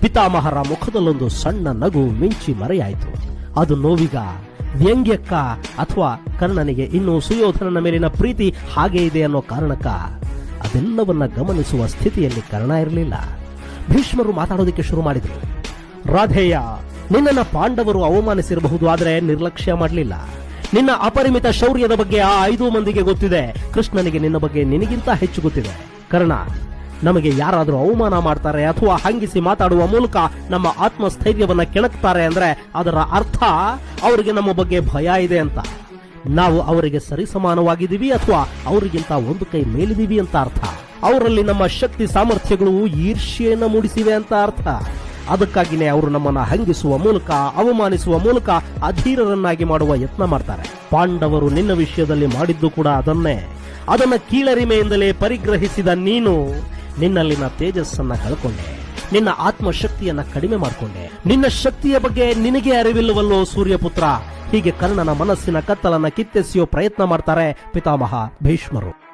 ಪಿತಾಮಹರ ಮುಖದಲ್ಲೊಂದು ಸಣ್ಣ ನಗು ಮಿಂಚಿ ಮರೆಯಾಯಿತು. ಅದು ನೋವಿಗ, ವ್ಯಂಗ್ಯಕ್ಕ ಅಥವಾ ಕರ್ಣನಿಗೆ ಇನ್ನೂ ಸುಯೋಧನನ ಮೇಲಿನ ಪ್ರೀತಿ ಹಾಗೆ ಇದೆ ಅನ್ನೋ ಕಾರಣಕ್ಕ ಅದೆಲ್ಲವನ್ನ ಗಮನಿಸುವ ಸ್ಥಿತಿಯಲ್ಲಿ ಕರ್ಣ ಇರಲಿಲ್ಲ. ಭೀಷ್ಮರು ಮಾತಾಡೋದಕ್ಕೆ ಶುರು ಮಾಡಿದರು. ರಾಧೇಯ, ನಿನ್ನನ್ನ ಪಾಂಡವರು ಅವಮಾನಿಸಿರಬಹುದು ಆದರೆ ನಿರ್ಲಕ್ಷ್ಯ ಮಾಡಲಿಲ್ಲ. ನಿನ್ನ ಅಪರಿಮಿತ ಶೌರ್ಯದ ಬಗ್ಗೆ ಆ ಐದು ಮಂದಿಗೆ ಗೊತ್ತಿದೆ. ಕೃಷ್ಣನಿಗೆ ನಿನ್ನ ಬಗ್ಗೆ ನಿನಗಿಂತ ಹೆಚ್ಚು ಗೊತ್ತಿದೆ. ಕರ್ಣ ನಮಗೆ ಯಾರಾದರೂ ಅವಮಾನ ಮಾಡ್ತಾರೆ ಅಥವಾ ಹಂಗಿಸಿ ಮಾತಾಡುವ ಮೂಲಕ ನಮ್ಮ ಆತ್ಮಸ್ಥೈರ್ಯವನ್ನ ಕೆಣಕ್ತಾರೆ ಅಂದ್ರೆ ಅದರ ಅರ್ಥ ಅವರಿಗೆ ನಮ್ಮ ಬಗ್ಗೆ ಭಯ ಇದೆ ಅಂತ. ನಾವು ಅವರಿಗೆ ಸರಿಸಮಾನವಾಗಿದ್ದೀವಿ ಅಥವಾ ಅವರಿಗಿಂತ ಒಂದು ಕೈ ಮೇಲಿದ್ದೀವಿ ಅಂತ ಅರ್ಥ. ಅವರಲ್ಲಿ ನಮ್ಮ ಶಕ್ತಿ ಸಾಮರ್ಥ್ಯಗಳು ಈರ್ಷ್ಯೆಯನ್ನು ಮೂಡಿಸಿವೆ ಅಂತ ಅರ್ಥ. ಅದಕ್ಕಾಗಿನೇ ಅವರು ನಮ್ಮನ್ನ ಹಂಗಿಸುವ ಮೂಲಕ, ಅವಮಾನಿಸುವ ಮೂಲಕ ಅಧೀರರನ್ನಾಗಿ ಮಾಡುವ ಯತ್ನ ಮಾಡ್ತಾರೆ. ಪಾಂಡವರು ನಿನ್ನ ವಿಷಯದಲ್ಲಿ ಮಾಡಿದ್ದು ಕೂಡ ಅದನ್ನೇ. ಅದನ್ನ ಕೀಳರಿಮೆಯಿಂದಲೇ ಪರಿಗ್ರಹಿಸಿದ ನೀನು ನಿನ್ನಲ್ಲಿನ ತೇಜಸ್ಸನ್ನ ಕಳ್ಕೊಂಡೆ. ನಿನ್ನ ಆತ್ಮಶಕ್ತಿಯನ್ನ ಕಡಿಮೆ ಮಾಡಿಕೊಂಡೆ. ನಿನ್ನ ಶಕ್ತಿಯ ಬಗ್ಗೆ ನಿನಗೆ ಅರಿವಿಲ್ಲವಲ್ಲೋ ಸೂರ್ಯಪುತ್ರ? ಹೀಗೆ ಕರ್ಣನ ಮನಸ್ಸಿನ ಕತ್ತಲನ್ನ ಕಿತ್ತೆಸೆಯೋ ಪ್ರಯತ್ನ ಮಾಡ್ತಾರೆ ಪಿತಾಮಹ ಭೀಷ್ಮರು.